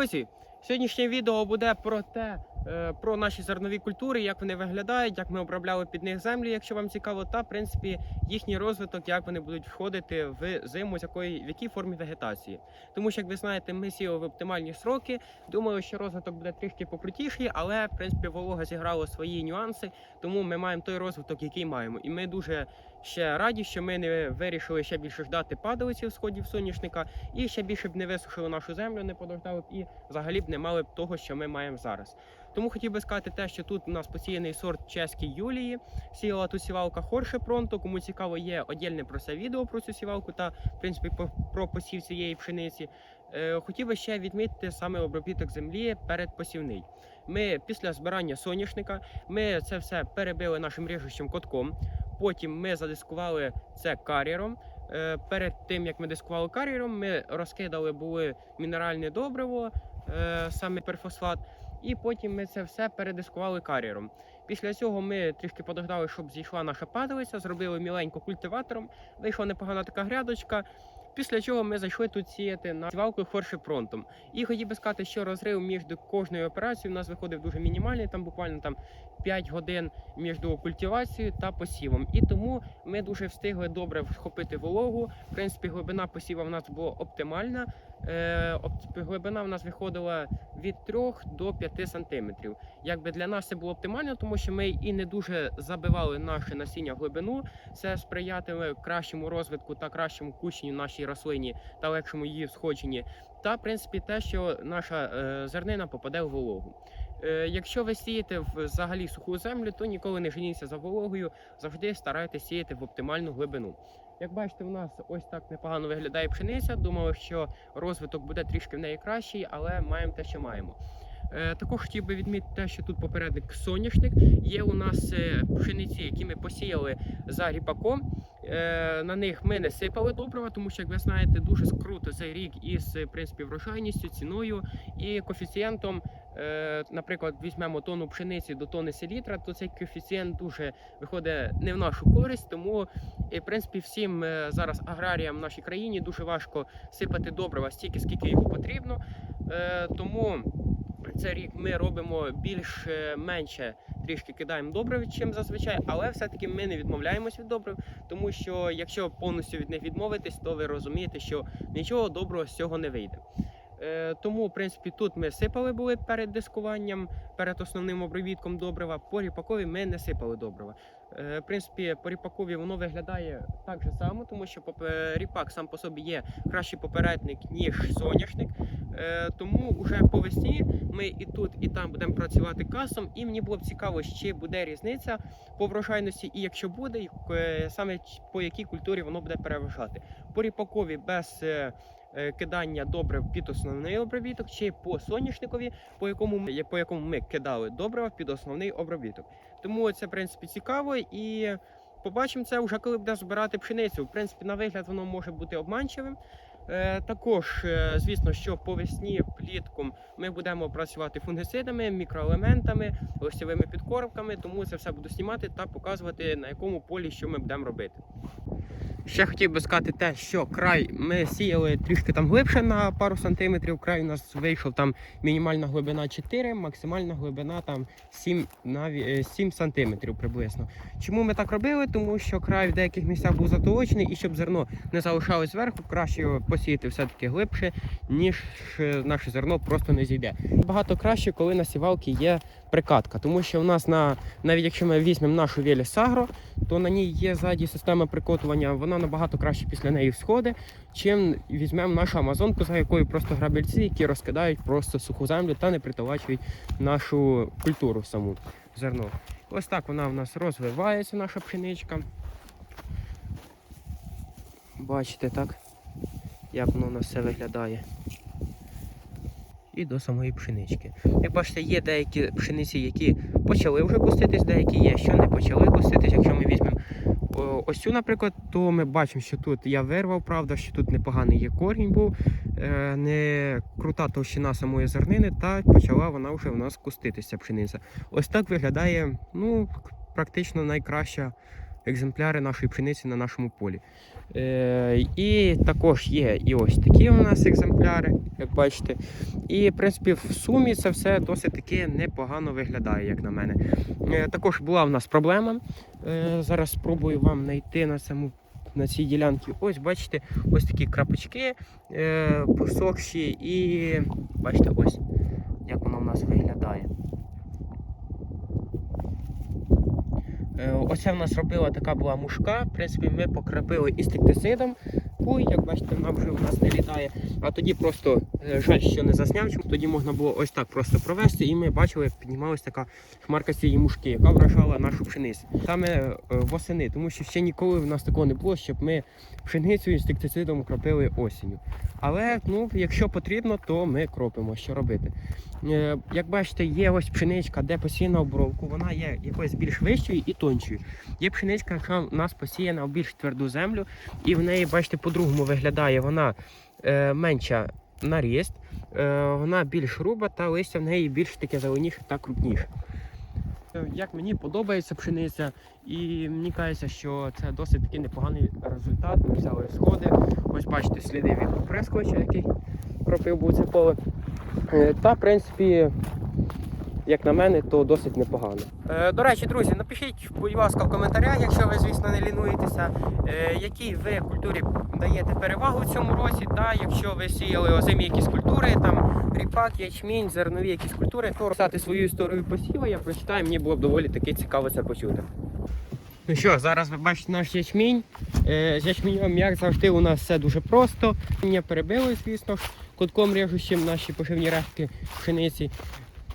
Друзі! Сьогоднішнє відео буде про те, е, про наші зернові культури, як вони виглядають, як ми обробляли під них землі, якщо вам цікаво, та в принципі їхній розвиток, як вони будуть входити в зиму, з якої в якій формі вегетації. Тому що, як ви знаєте, ми сіяли в оптимальні сроки. Думаю, що розвиток буде трішки покрутіший, але в принципі волога зіграла свої нюанси, тому ми маємо той розвиток, який маємо. І ми дуже ще раді, що ми не вирішили ще більше ждати падалиців сходів соняшника, і ще більше б не висушили нашу землю, не подождали б і взагалі б не мали б того, що ми маємо зараз. Тому хотів би сказати те, що тут у нас посіяний сорт чеський Юлії. Сіяла тут сівалка Хорше Пронто. Кому цікаво, є отдільне про це відео про цю сівалку та в принципі про посів цієї пшениці. Е, Хотів би ще відмітити саме обробіток землі перед посівний. Ми після збирання соняшника ми це все перебили нашим ріжущим котком. Потім ми задискували це кар'єром. Е, Перед тим як ми дискували кар'єром, ми розкидали були мінеральне добриво, е, саме перфосфат, і потім ми це все передискували кар'єром. Після цього ми трішки подогнали, щоб зійшла наша падалиця, зробили міленько культиватором, вийшла непогана така грядочка. Після чого ми зайшли тут сіяти на сівалку хоршепронтом. І хотів би сказати, що розрив між кожною операцією у нас виходив дуже мінімальний, там буквально там 5 годин між культивацією та посівом. І тому ми дуже встигли добре вхопити вологу. В принципі, глибина посіва в нас була оптимальна. Е, глибина в нас виходила від 3 до 5 сантиметрів. Якби для нас це було оптимально, тому що ми і не дуже забивали наше насіння в глибину. Це сприятиме кращому розвитку та кращому кученню нашій рослині та легшому її всходженні. Та, в принципі, те, що наша е, зернина попаде в вологу. Е, якщо ви сієте взагалі суху землю, то ніколи не женіться за вологою, завжди старайтесь сіяти в оптимальну глибину. Як бачите, у нас ось так непогано виглядає пшениця. Думаю, що розвиток буде трішки в неї кращий, але маємо те, що маємо. Е, Також хотів би відмітити те, що тут попередник соняшник. Є у нас е, пшениці, які ми посіяли за ріпаком. Е, На них ми не сипали добрива, тому що, як ви знаєте, дуже круто цей рік із в принципі врожайністю, ціною і коефіцієнтом. Е, Наприклад, візьмемо тонну пшениці до тони селітра, то цей коефіцієнт дуже виходить не в нашу користь. Тому, в принципі, всім е, зараз аграріям в нашій країні дуже важко сипати добрива стільки, скільки його потрібно. Е, Тому цей рік ми робимо більш е, менше трішки кидаємо добрив, чим зазвичай, але все-таки ми не відмовляємось від добрив, тому що якщо повністю від них відмовитись, то ви розумієте, що нічого доброго з цього не вийде. Е, Тому, в принципі, тут ми сипали були перед дискуванням, перед основним обробітком добрива. По ріпакові ми не сипали добрива. Е, В принципі, по ріпакові воно виглядає так же само, тому що ріпак сам по собі є кращий попередник, ніж соняшник. Е, Тому вже по весні ми і тут, і там будемо працювати касом. І мені було б цікаво, чи буде різниця по врожайності, і якщо буде, е, саме по якій культурі воно буде переважати. По ріпакові без е, е, кидання добрив під основний обробіток, чи по соняшникові, по якому ми, по якому ми кидали добрива під основний обробіток. Тому це в принципі цікаво і. Побачимо це вже коли буде збирати пшеницю. В принципі, на вигляд воно може бути обманчивим. Е, також, е, звісно, що по весні плітком ми будемо працювати фунгицидами, мікроелементами, листовими підкормками, тому це все буду знімати та показувати на якому полі що ми будемо робити. Ще хотів би сказати те, що край ми сіяли трішки там глибше на пару сантиметрів. Край у нас вийшов там мінімальна глибина 4, максимальна глибина там 7, наві- е, 7 сантиметрів приблизно. Чому ми так робили? Тому що край в деяких місцях був затолочений, і щоб зерно не залишалось зверху, краще його посіяти все-таки глибше, ніж е, наше зерно просто не зійде. Багато краще, коли на сівалці є прикатка, тому що у нас на навіть якщо ми візьмемо нашу Веліс Сагро, то на ній є ззаді система прикотування, вона набагато краще після неї всходить, чим візьмемо нашу Амазонку, за якою просто грабельці, які розкидають просто суху землю та не приталачують нашу культуру саму зерно. Ось так вона в нас розвивається, наша пшеничка. Бачите, так? Як воно у нас все виглядає. І до самої пшенички. Як бачите, є деякі пшениці, які почали вже куститись, деякі є, що не почали куститись. Якщо ми візьмемо ось цю, наприклад, то ми бачимо, що тут я вирвав, правда, що тут непоганий є корінь був, е, не крута товщина самої зернини, та почала вона вже в нас куститися пшениця. Ось так виглядає ну, практично найкраща екземпляри нашої пшениці на нашому полі. Е, і також є і ось такі у нас екземпляри, як бачите. І, в принципі, в сумі це все досить таки непогано виглядає, як на мене. Е, також була в нас проблема. Е, зараз спробую вам знайти на цьому. На цій ділянці, ось бачите, ось такі крапочки е, посохші, і бачите, ось як воно в нас виглядає. Оце в нас робила така була мушка. В принципі, ми покрапили інсектицидом. Ой, як бачите, вона вже в нас не літає. А тоді просто е, жаль, що не засняв. Тоді можна було ось так просто провести, і ми бачили, як піднімалася така хмарка цієї мушки, яка вражала нашу пшеницю. Саме е, восени, тому що ще ніколи в нас такого не було, щоб ми пшеницю інсектицидом кропили осінню. Але ну, якщо потрібно, то ми кропимо. Що робити? Е, Як бачите, є ось пшеничка, де посіяна обробку, вона є якоюсь більш вищою і тоншою. Є пшеничка, яка у нас посіяна в більш тверду землю, і в неї, бачите, по-другому виглядає вона е, менша на ріст, е, вона більш груба, та листя в неї більш таке зеленіше та крупніше. Е, Як мені подобається пшениця, і мені кажеться, що це досить такий непоганий результат. Ми взяли сходи. Ось бачите сліди від оприскувача, який кропив був це поле. Е, Та, в принципі, як на мене, то досить непогано. Е, до речі, друзі, напишіть, будь ласка, в коментарях, якщо ви, звісно, не лінуєтеся, е, якій ви культурі даєте перевагу в цьому році, та якщо ви сіяли озимі якісь культури, там ріпак, ячмінь, зернові якісь культури, то розписати свою історію посіву, я прочитаю, мені було б доволі таки цікаво це почути. Ну що, зараз ви бачите наш ячмінь. Е, З ячменем, як завжди, у нас все дуже просто. Мені перебили, звісно кутком режущим наші поживні рештки пшениці.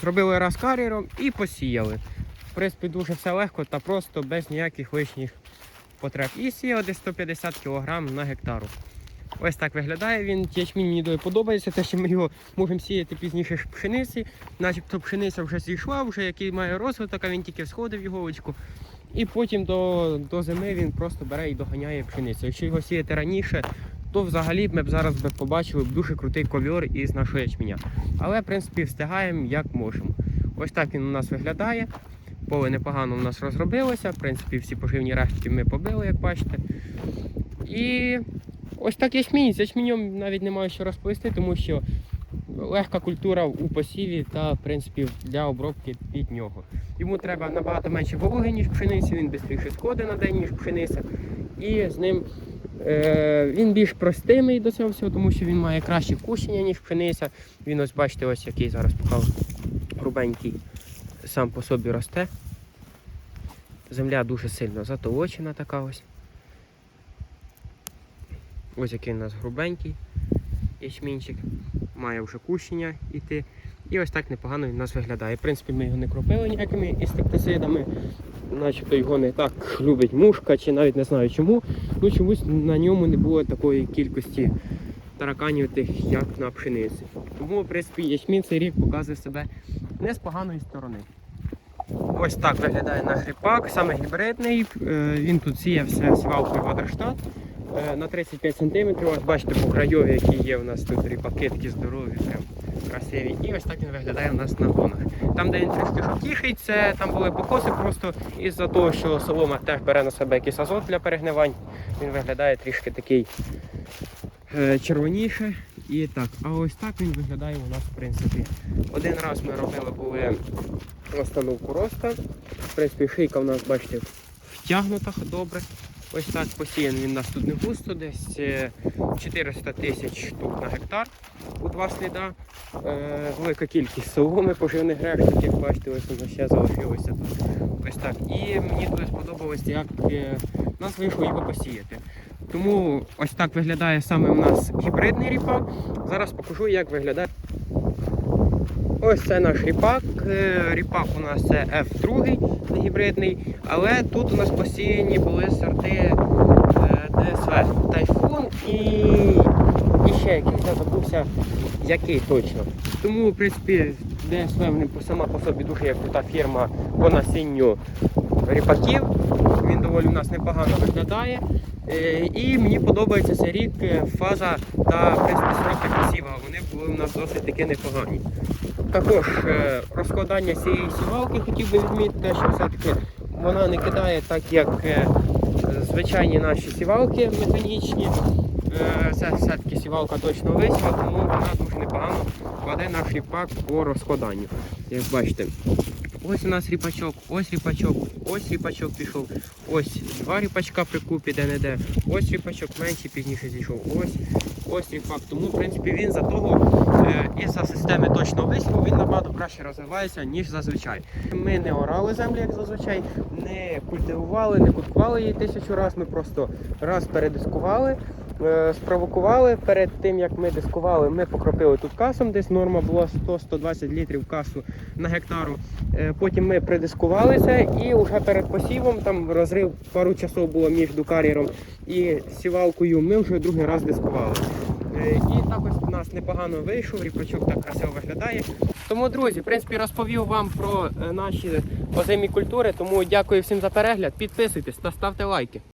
Зробили раз кар'єром і посіяли. В принципі, дуже все легко та просто, без ніяких лишніх потреб. І сіяли десь 150 кг на гектару. Ось так виглядає він. Ячмінь мені дуже подобається, те, що ми його можемо сіяти пізніше пшениці. Начебто пшениця вже зійшла, вже який має розвиток, а він тільки всходив в іголочку. І потім до, до зими він просто бере і доганяє пшеницю. Якщо його сіяти раніше, то взагалі ми б зараз би побачили б дуже крутий ковьор із нашого ячменя. Але в принципі встигаємо як можемо. Ось так він у нас виглядає. Поле непогано у нас розробилося. В принципі, всі поживні рештки ми побили, як бачите. І ось так ячмінь. З ячменем навіть немає що розповісти, тому що легка культура у посіві та в принципі для обробки під нього. Йому треба набагато менше вологи, ніж пшениці, він швидше сходить на день, ніж пшениця. І з ним він більш простимий до цього всього, тому що він має краще кущення, ніж пшениця. Він ось бачите, ось який зараз покажу грубенький сам по собі росте. Земля дуже сильно затолочена така ось. Ось який у нас грубенький ячмінчик. Має вже кущення йти. І ось так непогано він у нас виглядає. В принципі, ми його не кропили ніякими інсектицидами. Начебто його не так любить мушка, чи навіть не знаю чому. Ну чомусь на ньому не було такої кількості тараканів тих, як на пшениці. Тому, в принципі, ячмін цей рік показує себе не з поганої сторони. Ось так виглядає наш ріпак, саме гібридний. Е, Він тут сіявся сівалкою Вадрштат е, на 35 см. Ось бачите по крайові, які є у нас тут ріпаки, такі здорові, прям красиві. І ось так він виглядає у нас на гонах. Там, де він трішки жовтіший, це там були покоси просто із-за того, що солома теж бере на себе якийсь азот для перегнивань. Він виглядає трішки такий е, червоніше. І так, а ось так він виглядає у нас в принципі. Один раз ми робили були остановку роста. В принципі, шийка у нас, бачите, втягнута добре. Ось так посіян він у нас тут не густо, десь е, 400 тисяч штук на гектар у два сліда. Е, велика кількість соломи поживних решток, як бачите, ось воно ще залишилося тут. Ось так. І мені дуже сподобалось, як е, нас вийшло його посіяти. Тому ось так виглядає саме у нас гібридний ріпак. Зараз покажу, як виглядає. Ось це наш ріпак. Е, Ріпак у нас це F2, гібридний, але тут у нас посіяні були сорти е, ДСВ Тайфун і, і ще якийсь, забувся, який точно. Тому, в принципі, ДСВ сама по собі дуже як крута фірма по насінню ріпаків. Він доволі у нас непогано виглядає. Е, І мені подобається цей рік фаза та в принципі, посіва. Вони були у нас досить таки непогані. Також е, розкладання цієї сівалки хотів би відмітити, що все-таки вона не кидає так, як е, звичайні наші сівалки механічні. Е, Це все-таки сівалка точно висіла, тому вона дуже непогано кладе наш ріпак по розкладанню. Як бачите. Ось у нас ріпачок, ось ріпачок, ось ріпачок пішов, ось два ріпачка при купі де-не-де, ось ріпачок менший пізніше зійшов, ось, ось ріпак. Тому, в принципі, він за того е, і за системи точного висіву він набагато краще розвивається, ніж зазвичай. Ми не орали землю, як зазвичай, не культивували, не куткували її тисячу разів. Ми просто раз передискували, спровокували. Перед тим як ми дискували, ми покропили тут касом, десь норма була 100-120 літрів касу на гектару. Е, Потім ми придискувалися і вже перед посівом, там розрив пару часов було між дукар'єром і сівалкою, ми вже другий раз дискували. Е, І так ось у нас непогано вийшов, ріпачок так красиво виглядає. Тому, друзі, в принципі, розповів вам про е, наші озимі культури. Тому дякую всім за перегляд. Підписуйтесь та ставте лайки.